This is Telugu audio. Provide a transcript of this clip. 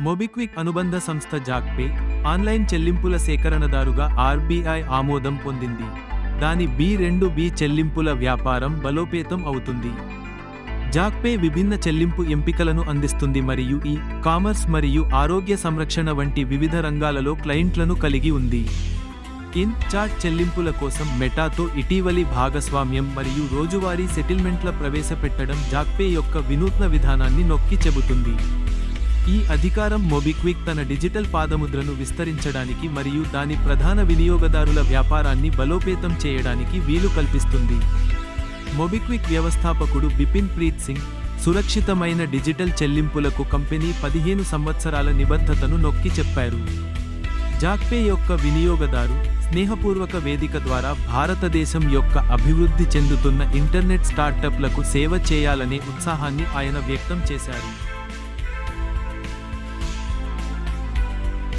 మొబిక్విక్ అనుబంధ సంస్థ జాక్పే ఆన్లైన్ చెల్లింపుల సేకరణదారుగా ఆర్బీఐ ఆమోదం పొందింది. దాని బి రెండు బి చెల్లింపుల వ్యాపారం బలోపేతం అవుతుంది. జాక్పే విభిన్న చెల్లింపు ఎంపికలను అందిస్తుంది మరియు ఈ కామర్స్ మరియు ఆరోగ్య సంరక్షణ వంటి వివిధ రంగాలలో క్లయింట్లను కలిగి ఉంది. ఇన్ చాట్ చెల్లింపుల కోసం మెటాతో ఇటీవలి భాగస్వామ్యం మరియు రోజువారీ సెటిల్మెంట్ల ప్రవేశపెట్టడం జాక్పే యొక్క వినూత్న విధానాన్ని నొక్కి చెబుతుంది. ఈ అధికారం మొబిక్విక్ తన డిజిటల్ పాదముద్రను విస్తరించడానికి మరియు దాని ప్రధాన వినియోగదారుల వ్యాపారాన్ని బలోపేతం చేయడానికి వీలు కల్పిస్తుంది. మొబిక్విక్ వ్యవస్థాపకుడు బిపిన్ ప్రీత్ సింగ్ సురక్షితమైన డిజిటల్ చెల్లింపులకు కంపెనీ పదిహేను సంవత్సరాల నిబద్ధతను నొక్కి చెప్పారు. జాక్పే యొక్క వినియోగదారు స్నేహపూర్వక వేదిక ద్వారా భారతదేశం యొక్క అభివృద్ధి చెందుతున్న ఇంటర్నెట్ స్టార్టప్లకు సేవ చేయాలనే ఉత్సాహాన్ని ఆయన వ్యక్తం చేశారు.